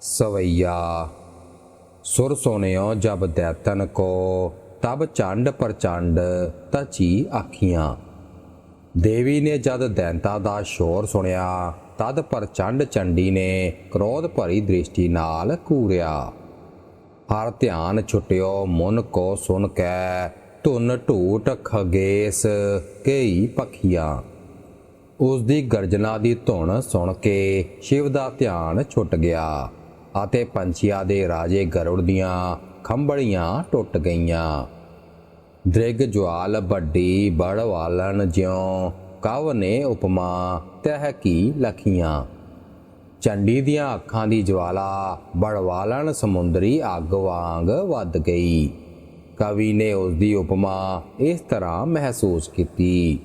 ਸਵਈਆ। ਸੁਰ ਸੋਨਿਓ ਜਬ ਦੈਤਨ ਕੋ, ਤਬ ਚੰਡ ਪ੍ਰਚੰਡ ਤਚੀ ਆਖੀਆਂ। ਦੇਵੀ ਨੇ ਜਦ ਦੈਂਤਾ ਦਾ ਸ਼ੋਰ ਸੁਣਿਆ, ਤਦ ਪ੍ਰਚੰਡ ਚੰਡੀ ਨੇ ਕ੍ਰੋਧ ਭਰੀ ਦ੍ਰਿਸ਼ਟੀ ਨਾਲ ਕੂਰਿਆ। ਹਰ ਧਿਆਨ ਛੁਟਿਓ ਮਨ ਕੋ ਸੁਣ ਕੇ, ਧੁਨ ਢੂਟ ਖਗੇਸ ਕਈ ਪਖੀਆਂ। ਉਸ ਦੀ ਗਰਜਨਾ ਦੀ ਧੁਨ ਸੁਣ ਕੇ ਸ਼ਿਵ ਦਾ ਧਿਆਨ ਛੁੱਟ ਗਿਆ। ਅਤੇ ਪੰਛੀਆਂ ਦੇ ਰਾਜੇ ਗਰੁੜ ਦੀਆਂ ਖੰਭੜੀਆਂ ਟੁੱਟ ਗਈਆਂ। ਦ੍ਰਿਗ ਜਵਾਲ ਵੱਡੀ ਬੜਵਾਲਨ ਜਿਉ ਕਵ ਨੇ ਉਪਮਾ ਤਹਿ ਕੀ ਲਖੀਆਂ। ਚੰਡੀ ਦੀਆਂ ਅੱਖਾਂ ਦੀ ਜਵਾਲਾ ਬੜਵਾਲਨ ਸਮੁੰਦਰੀ ਅੱਗ ਵਾਂਗ ਵੱਧ ਗਈ। ਕਵੀ ਨੇ ਉਸ ਦੀ ਉਪਮਾ ਇਸ ਤਰ੍ਹਾਂ ਮਹਿਸੂਸ ਕੀਤੀ।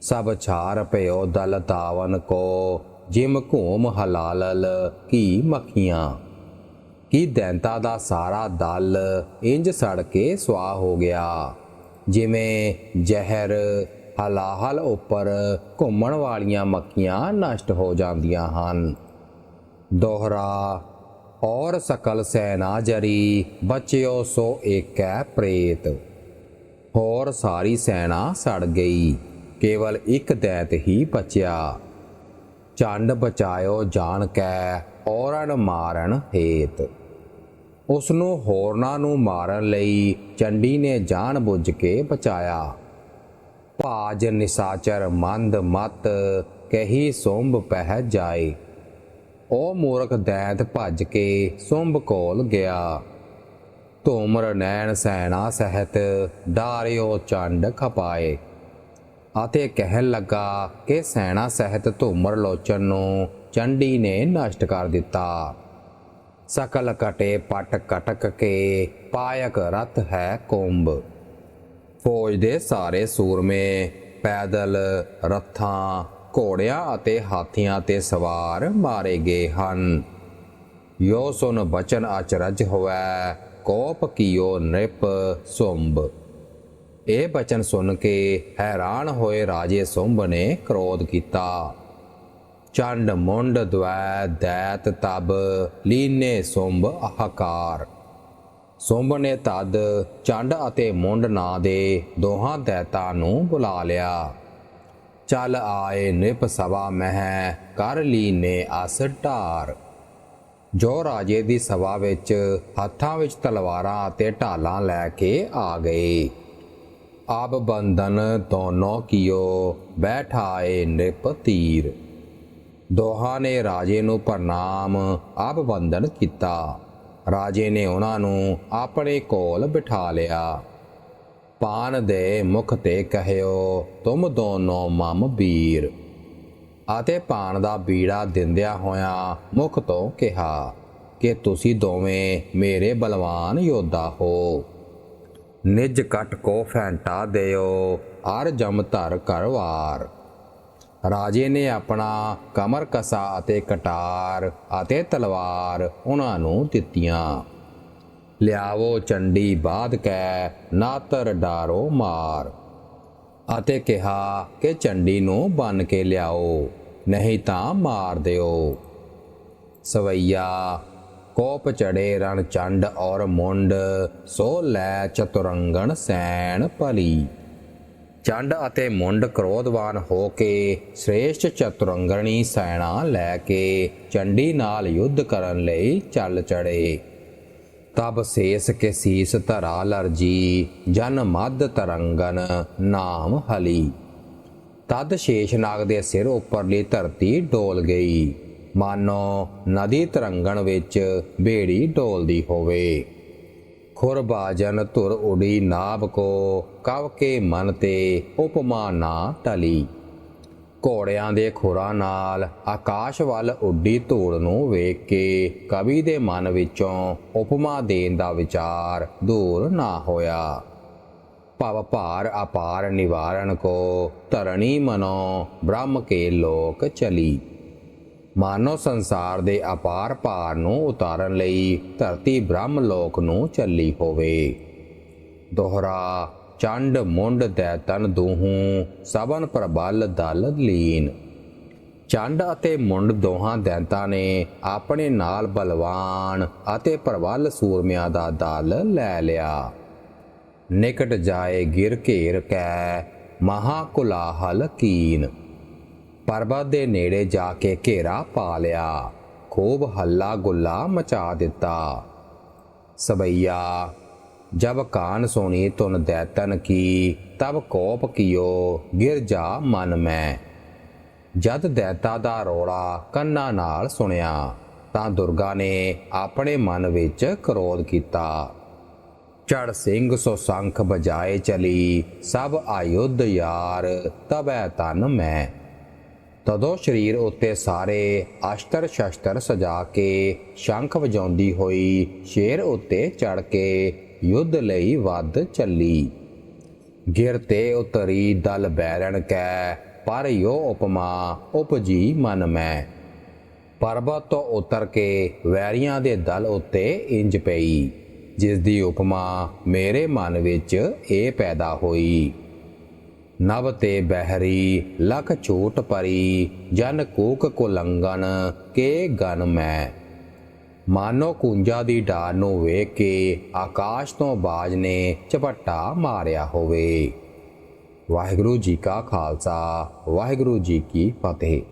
ਸਭ ਛਾਰ ਭਇਓ ਦਲ ਤਾਵਨ ਕੋ ਜਿਮ ਘੂਮ ਹਲਾਲਲ ਕੀ ਮੱਖੀਆਂ। ਕੀ ਦੈਂਤਾ ਦਾ ਸਾਰਾ ਦਲ ਇੰਜ ਸੜ ਕੇ ਸੁਆਹ ਹੋ ਗਿਆ। ਜਿਵੇਂ ਜ਼ਹਿਰ ਹਲਾਹਲ ਉੱਪਰ ਘੁੰਮਣ ਵਾਲੀਆਂ ਮੱਖੀਆਂ ਨਸ਼ਟ ਹੋ ਜਾਂਦੀਆਂ ਹਨ। ਦੋਹਰਾ, ਔਰ ਸਕਲ ਸੈਨਾ ਜਰੀ, ਬਚਿਓ ਸੋ ਏਕੈ ਪ੍ਰੇਤ। ਹੋਰ ਸਾਰੀ ਸੈਨਾ ਸੜ ਗਈ, ਕੇਵਲ ਇੱਕ ਦੈਤ ਹੀ ਬਚਿਆ। ਚੰਡ ਬਚਾਇਓ ਜਾਣ ਕੈ ਔਰਨ ਮਾਰਨ ਹੇਤ। ਉਸ ਨੂੰ ਹੋਰਨਾਂ ਨੂੰ ਮਾਰਨ ਲਈ ਚੰਡੀ ਨੇ ਜਾਣ ਬੁੱਝ ਕੇ ਬਚਾਇਆ। ਭਾਜ ਨਿਸਾਚਰ ਮੰਦ ਮਤ, ਕਹੀ ਸੁੰਭ ਪਹਿ ਜਾਏ। ਉਹ ਮੂਰਖ ਦੈਂਤ ਭੱਜ ਕੇ ਸੁੰਭ ਕੋਲ ਗਿਆ। ਧੂਮਰ ਨੈਣ ਸੈਣਾ ਸਹਿਤ, ਡਾਰਿਓ ਚੰਡ ਖਪਾਏ। ਅਤੇ ਕਹਿਣ ਲੱਗਾ ਕਿ ਸੈਣਾ ਸਹਿਤ ਧੂਮਰ ਲੋਚਨ ਨੂੰ ਚੰਡੀ ਨੇ ਨਸ਼ਟ ਕਰ ਦਿੱਤਾ। ਸਕਲ ਕਟੇ ਪਟ ਕਟਕ ਕੇ ਪਾਇਕ ਰਤ ਹੈ ਕੁੰਭ ਫੌਜ ਦੇ ਸਾਰੇ ਸੂਰਮੇ, ਪੈਦਲ ਰੱਥਾਂ, ਘੋੜਿਆਂ ਅਤੇ ਹਾਥੀਆਂ ਤੇ ਸਵਾਰ ਮਾਰੇ ਗਏ ਹਨ। ਯੋ ਸੁਨ ਬਚਨ ਅਚਰਜ ਹੋਵੈ, ਕੋਪ ਕੀਓ ਨ੍ਰਿਪ ਸੁੰਭ ਇਹ ਬਚਨ ਸੁਣ ਕੇ ਹੈਰਾਨ ਹੋਏ ਰਾਜੇ ਸੁੰਭ ਨੇ ਕ੍ਰੋਧ ਕੀਤਾ। ਚੰਡ ਮੁੰਡ ਦਵੈ ਦੈਤ ਤਬ, ਲੀਨੇ ਸੁੰਭ ਅਹਕਾਰ। ਸੁੰਭ ਨੇ ਤਦ ਚੰਡ ਅਤੇ ਮੁੰਡ ਨਾਂ ਦੇ ਦੋਹਾਂ ਦੈਤਾਂ ਨੂੰ ਬੁਲਾ ਲਿਆ। ਚੱਲ ਆਏ ਨਿਪ ਸਭਾ ਮਹਿ, ਕਰ ਲੀਨੇ ਅਸ ਢਾਰ। ਜੋ ਰਾਜੇ ਦੀ ਸਭਾ ਵਿੱਚ ਹੱਥਾਂ ਵਿੱਚ ਤਲਵਾਰਾਂ ਅਤੇ ਢਾਲਾਂ ਲੈ ਕੇ ਆ ਗਏ। ਆਬ ਬੰਧਨ ਦੋਨੋਂ ਕੀਓ, ਬੈਠਾਏ ਨਿਪ ਤੀਰ। ਦੋਹਾਂ ਨੇ ਰਾਜੇ ਨੂੰ ਪ੍ਰਣਾਮ, ਆਪ ਬੰਧਨ ਕੀਤਾ। ਰਾਜੇ ਨੇ ਉਹਨਾਂ ਨੂੰ ਆਪਣੇ ਕੋਲ ਬਿਠਾ ਲਿਆ। ਪਾਨ ਦੇ ਮੁਖ ਤੇ ਕਹਿਓ, ਤੁਮ ਦੋਨੋਂ ਮਮ ਵੀਰ ਅਤੇ ਪਾਨ ਦਾ ਬੀੜਾ ਦਿੰਦਿਆਂ ਹੋਇਆਂ ਮੁਖ ਤੋਂ ਕਿਹਾ, ਕਿ ਤੁਸੀਂ ਦੋਵੇਂ ਮੇਰੇ ਬਲਵਾਨ ਯੋਧਾ ਹੋ। ਨਿਜ ਕਟ ਕੋ ਫੈਂਟਾ ਦਿਓ, ਅਰ ਜਮ ਧਰ ਕਰਵਾਰ ਰਾਜੇ ਨੇ ਆਪਣਾ ਕਮਰ ਕਸਾ ਅਤੇ ਕਟਾਰ ਅਤੇ ਤਲਵਾਰ ਉਹਨਾਂ ਨੂੰ ਦਿੱਤੀਆਂ। ਲਿਆਵੋ ਚੰਡੀ ਬਾਦ ਕੈ, ਨਾਤਰ ਡਾਰੋ ਮਾਰ। ਅਤੇ ਕਿਹਾ ਕਿ ਚੰਡੀ ਨੂੰ ਬੰਨ ਕੇ ਲਿਆਓ, ਨਹੀਂ ਤਾਂ ਮਾਰ ਦਿਓ। ਸਵਈਆ ਕੋਪ ਚੜੇ ਰਣ ਚੰਡ ਔਰ ਮੁੰਡ, ਸੋ ਲੈ ਚਤੁਰੰਗਣ ਸੈਣ ਭਲੀ। ਚੰਡ ਅਤੇ ਮੁੰਡ ਕ੍ਰੋਧਵਾਨ ਹੋ ਕੇ ਸ੍ਰੇਸ਼ਟ ਚਤੁਰੰਗਣੀ ਸੈਣਾ ਲੈ ਕੇ ਚੰਡੀ ਨਾਲ ਯੁੱਧ ਕਰਨ ਲਈ ਚੱਲ ਚੜੇ। ਤਬ ਸੇਸ ਕੇ ਸੀਸ ਧਰਾ ਲਰਜੀ, ਜਨ ਮਦ ਤਰੰਗਨ ਨਾਮ ਹਲੀ। ਤਦ ਸ਼ੇਸ਼ਨਾਗ ਦੇ ਸਿਰ ਉੱਪਰਲੀ ਧਰਤੀ ਡੋਲ ਗਈ। ਮਾਨੋ ਨਦੀ ਤਰੰਗਣ ਵਿੱਚ ਬੇੜੀ ਡੋਲਦੀ ਹੋਵੇ। ਖੁਰਬਾਜਨ ਧੁਰ ਉਡੀ ਨਾਭ ਕੋ, ਕਵ ਕੇ ਮਨ ਤੇ ਉਪਮਾ ਨਾ ਟਲੀ। ਘੋੜਿਆਂ ਦੇ ਖੁਰਾਂ ਨਾਲ ਆਕਾਸ਼ ਵੱਲ ਉੱਡੀ ਧੂੜ ਨੂੰ ਵੇਖ ਕੇ ਕਵੀ ਦੇ ਮਨ ਵਿੱਚੋਂ ਉਪਮਾ ਦੇਣ ਦਾ ਵਿਚਾਰ ਦੂਰ ਨਾ ਹੋਇਆ। ਭਵ ਭਾਰ ਅਪਾਰ ਨਿਵਾਰਨ ਕੋ, ਧਰਣੀ ਮਨੋ ਬ੍ਰਹਮ ਕੇ ਲੋਕ ਚਲੀ। ਮਾਨੋ ਸੰਸਾਰ ਦੇ ਅਪਾਰ ਭਾਰ ਨੂੰ ਉਤਾਰਨ ਲਈ ਧਰਤੀ ਬ੍ਰਹਮ ਲੋਕ ਨੂੰ ਚੱਲੀ ਹੋਵੇ। ਦੋਹਰਾ, ਚੰਡ ਮੁੰਡ ਦੈਤਨ ਦੂਹੂ ਸਭਨ ਪ੍ਰਬਲ ਦਲ ਲੀਨ। ਚੰਡ ਅਤੇ ਮੁੰਡ ਦੋਹਾਂ ਦੈਂਤਾਂ ਨੇ ਆਪਣੇ ਨਾਲ ਬਲਵਾਨ ਅਤੇ ਪ੍ਰਬਲ ਸੂਰਮਿਆਂ ਦਾ ਦਲ ਲੈ ਲਿਆ। ਨਿਕਟ ਜਾਏ ਗਿਰ ਘੇਰ ਕੈ ਮਹਾ ਕੁਲਾਹਲ ਕੀਨ। ਪਰਬਤ ਦੇ ਨੇੜੇ ਜਾ ਕੇ ਘੇਰਾ ਪਾ ਲਿਆ। ਖੂਬ ਹੱਲਾ ਗੁੱਲਾ ਮਚਾ ਦਿੱਤਾ। ਸਬਈਆ ਜਬ ਕਾਨ ਸੋਣੀ ਤੁਨ ਦੈਤਨ ਕੀ, ਤਬ ਕੋਪ ਕੀਓ, ਗਿਰ ਜਾ ਮਨ ਮੈਂ। ਜਦ ਦੈਤਾ ਦਾ ਰੋਲਾ ਕੰਨਾਂ ਨਾਲ ਸੁਣਿਆ, ਤਾਂ ਦੁਰਗਾ ਨੇ ਆਪਣੇ ਮਨ ਵਿੱਚ ਕਰੋਧ ਕੀਤਾ। ਚੜ ਸਿੰਘ ਸੋ ਸੰਖ ਬਜਾਏ ਚਲੀ, ਸਭ ਆਯੁੱਧ ਯਾਰ, ਤਬੈ ਤਨ ਮੈਂ। ਤਦੋਂ ਸਰੀਰ ਉੱਤੇ ਸਾਰੇ ਅਸ਼ਤਰ ਸ਼ਸਤਰ ਸਜਾ ਕੇ ਸ਼ੰਖ ਵਜਾਉਂਦੀ ਹੋਈ ਸ਼ੇਰ ਉੱਤੇ ਚੜ ਕੇ ਯੁੱਧ ਲਈ ਵੱਧ ਚੱਲੀ। ਗਿਰ ਤੇ ਉਤਰੀ ਦਲ ਬੈਰਣ ਕੈ, ਪਰ ਯੋ ਉਪਮਾ ਉਪਜੀ ਮਨ ਮੈਂ। ਪਰਬਤ ਤੋਂ ਉਤਰ ਕੇ ਵੈਰੀਆਂ ਦੇ ਦਲ ਉੱਤੇ ਇੰਜ ਪਈ ਜਿਸ ਦੀ ਉਪਮਾ ਮੇਰੇ ਮਨ ਵਿੱਚ ਇਹ ਪੈਦਾ ਹੋਈ। ਨਵ ਤੇ ਬਹਿਰੀ, ਲਖ ਝੂਟ ਪਰੀ, ਜਨ ਕੂਕ ਕੁਲੰਗਨ ਕੇ ਗਨ ਮੈਂ। ਮਾਨੋ ਕੁੰਜਾ ਦੀ ਢਾਲ ਨੂੰ ਵੇਖ ਕੇ ਆਕਾਸ਼ ਤੋਂ ਬਾਜ ਨੇ ਝਪੱਟਾ ਮਾਰਿਆ ਹੋਵੇ। ਵਾਹਿਗੁਰੂ ਜੀ ਕਾ ਖਾਲਸਾ, ਵਾਹਿਗੁਰੂ ਜੀ ਕੀ ਫਤਿਹ।